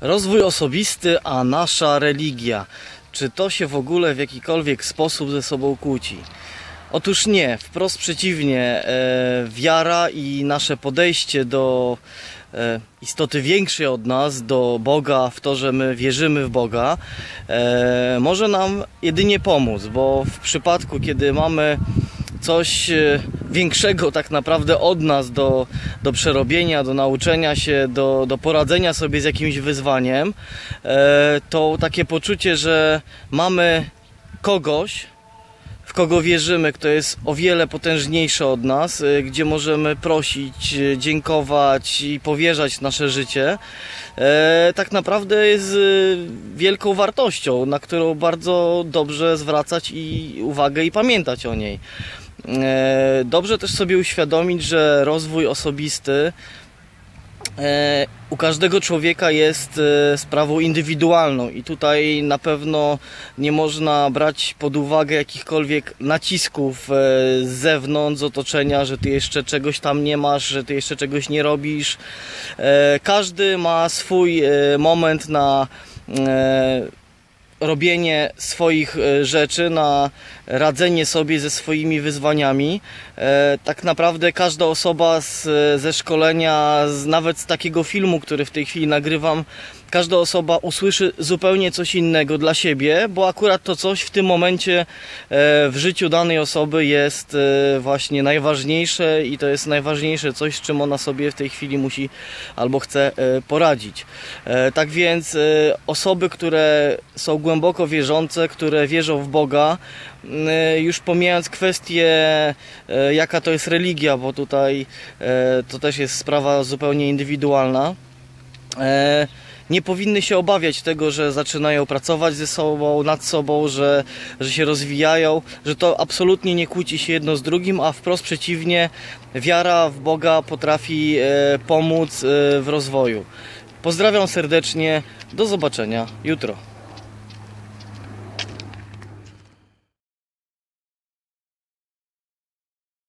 Rozwój osobisty, a nasza religia. Czy to się w ogóle w jakikolwiek sposób ze sobą kłóci? Otóż nie, wprost przeciwnie. E, wiara i nasze podejście do e, istoty większej od nas, do Boga, w to, że my wierzymy w Boga, e, może nam jedynie pomóc, bo w przypadku, kiedy mamy coś większego tak naprawdę od nas do, do przerobienia, do nauczenia się, do, do poradzenia sobie z jakimś wyzwaniem, e, to takie poczucie, że mamy kogoś, w kogo wierzymy, kto jest o wiele potężniejszy od nas, e, gdzie możemy prosić, e, dziękować i powierzać nasze życie, e, tak naprawdę jest e, wielką wartością, na którą bardzo dobrze zwracać i uwagę i pamiętać o niej. E, Dobrze też sobie uświadomić, że rozwój osobisty u każdego człowieka jest e, sprawą indywidualną i tutaj na pewno nie można brać pod uwagę jakichkolwiek nacisków e, z zewnątrz, z otoczenia, że ty jeszcze czegoś tam nie masz, że ty jeszcze czegoś nie robisz. E, Każdy ma swój e, moment na e, robienie swoich e, rzeczy, na radzenie sobie ze swoimi wyzwaniami. E, Tak naprawdę każda osoba z, ze szkolenia, z, nawet z takiego filmu, który w tej chwili nagrywam, każda osoba usłyszy zupełnie coś innego dla siebie, bo akurat to coś w tym momencie e, w życiu danej osoby jest właśnie najważniejsze i to jest najważniejsze coś, z czym ona sobie w tej chwili musi albo chce poradzić. Tak więc osoby, które są głęboko wierzące, które wierzą w Boga, m, już pomijając kwestię, e, jaka to jest religia, bo tutaj e, to też jest sprawa zupełnie indywidualna, e, nie powinny się obawiać tego, że zaczynają pracować ze sobą, nad sobą, że, że się rozwijają, że to absolutnie nie kłóci się jedno z drugim, a wprost przeciwnie, wiara w Boga potrafi e, pomóc e, w rozwoju. Pozdrawiam serdecznie, do zobaczenia jutro.